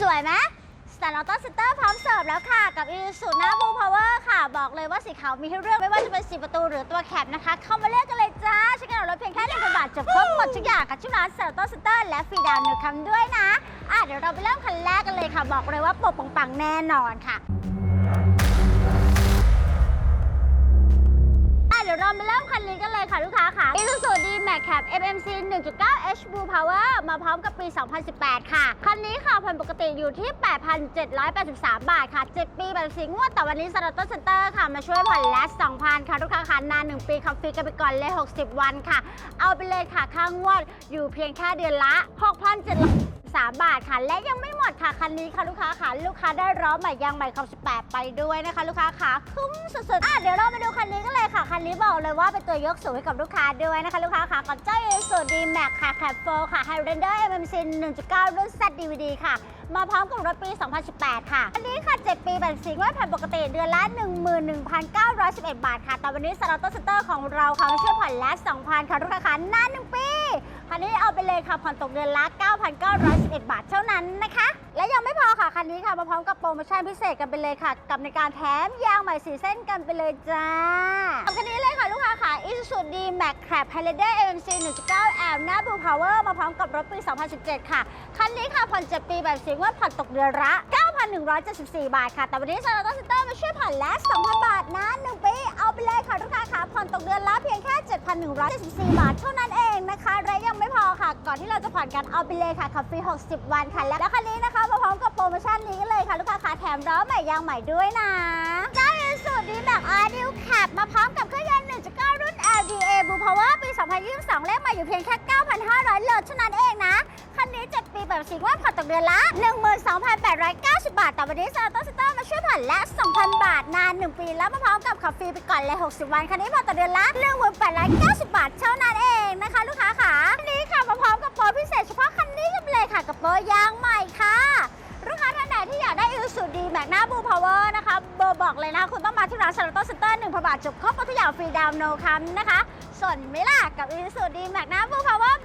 สวยไหมสแตนออโต้สเตอร์พร้อมเสิร์ฟแล้วค่ะ กับอีซูหน้าบูพาวเวอร์ค่ะ บอกเลยว่าสีขาวมีให้เลือกไม่ว่าจะเป็นสีประตูหรือตัวแคปนะคะ เข้ามาเลือกกันเลยจ้าใช้กันรถเพียงแค่หนึ่งพันบาทจบครบหมดทุกอย่างกับที่ร้านสแตนออโต้สเตอร์และฟรีดาวน์หนึ่งคำด้วยนะอะเดี๋ยวเราไปเริ่มคันแรกกันเลยค่ะ บอกเลยว่าปกปังๆแน่นอนค่ะอะเดี๋ยวเรามาเริ่มคันนี้กันเลยค่ะลูกค้า แค่ะ Isuzu D-Max Cab FMC 1.9 H Blue Power มาพร้อมกับปี 2018 ค่ะ คันนี้ค่ะผ่อนปกติอยู่ที่ 8,783 บาทค่ะ 7 ปีแบบสีงวด แต่วันนี้สตาร์ทเซ็นเตอร์ค่ะ มาช่วยผ่อนแลส2,000 ค่ะลูกค้าค่ะนาน 1 ปีขับฟรีกันไปก่อนเลย 60 วันค่ะ เอาไปเลยค่ะ ค่างวดอยู่เพียงแค่เดือนละ 6,700 3 บาทค่ะ และยังไม่หมดค่ะ คันนี้ค่ะลูกค้าค่ะลูกค้าได้ล้อใหม่ยางใหม่ขับ18 ไปด้วยนะคะ ลูกค้าค่ะคุ้มสุดๆอะเดี๋ยวเรามาดูคันนี้กันเลยค่ะ นนี้บอกเลยว่าเป็นตัวยกสูงให้กับลูกค้าด้วยนะคะ ลูกค้าค่ะกับเจ้า Isuzu D-Max ค่ะ Cab 4ค่ะ Highlander MMC 1.9รุ่น Z DVD ค่ะ มาพร้อมกับรถปี 2018 ค่ะ อันนี้ค่ะ 7 ปีแบบสีงวดผ่อนปกติเดือนละ 11,911 บาทค่ะ แต่วันนี้สตาร์ทสเตอร์ของเราค่ะช่วยผ่อนแลส2,000 ค่ะลูกค้าค่ะนาน1ปีคันนี้เอาไปเลยค่ะผ่อนตกเดือนละ 9,911 บาทเท่านั้นนะคะ และ คันนี้ค่ะมาพร้อมกับโปรโมชั่นพิเศษกันไปเลยค่ะ กับในการแถมยางใหม่สีเส้นกันไปเลยจ้าเอาคันนี้เลยค่ะลูกค้าค่ะ Isuzu D-Max Cab Highlander AMC 1.9 L หน้า Blue Power มาพร้อมกับรถปี 2017 ค่ะ คันนี้ค่ะผ่อน7ปีแบบสีงวดผ่อนตกเดือนละ 9,174 บาทค่ะ แต่วันนี้ซาร์ตซ็นเตอร์มาช่วยผ่อนและ2,000 บาทนะ1ปีเอาไปเลยค่ะลูกค้าค่ะผ่อนตกเดือนละเพียงแค่ 7,174 บาทเท่านั้นเองนะคะและยังไม่พอค่ะ ก่อนที่เราจะผ่อนกันเอาไปเลยค่ะขับฟรี 60 วันค่ะและคันนี้นะคะ ร้อมกับโปรโมชั่นนี้เลยค่ะ ลูกค้าค่ะแถมล้อใหม่ยางใหม่ด้วยนะได้สุดดีแบบอาร์ดิวแคปมาพร้อมกับเครื่องยนต์1.9 รุ่น LDA Blue Power ปี 2022 เลขใหม่อยู่เพียงแค่ 9,500เลิศเท่านั้นเองนะ คันนี้ 7 ปีแบบสีว่าผ่อนตกเดือนละ 12,890 บาท แต่วันนี้ซาร์ตสเตอร์มาช่วยผ่อนและ 2,000 บาทนาน 1 ปีแล้วมาพร้อมกับขับฟรีไปก่อนเลย 60 วัน คันนี้ผ่อนต่อเดือนละ 1890 บาทเท่านั้นเองนะคะ ลูกค้าค่ะคันนี้ค่ะมาพร้อมกับากได้อิ s u ดีแบกหน้าบูพาวเวอร์นะคะเบอร์บอกเลยนะคุณต้องมาที่ร้านชาร์ลอตเซ็นเตอร์หนึ่งพบาทจบครบทุกอย่างฟรีดาวน์โนคัมนะคะส่วนไหม่ล่ะกับอิ s u ดีแบกหน้าบูพาวเวอร์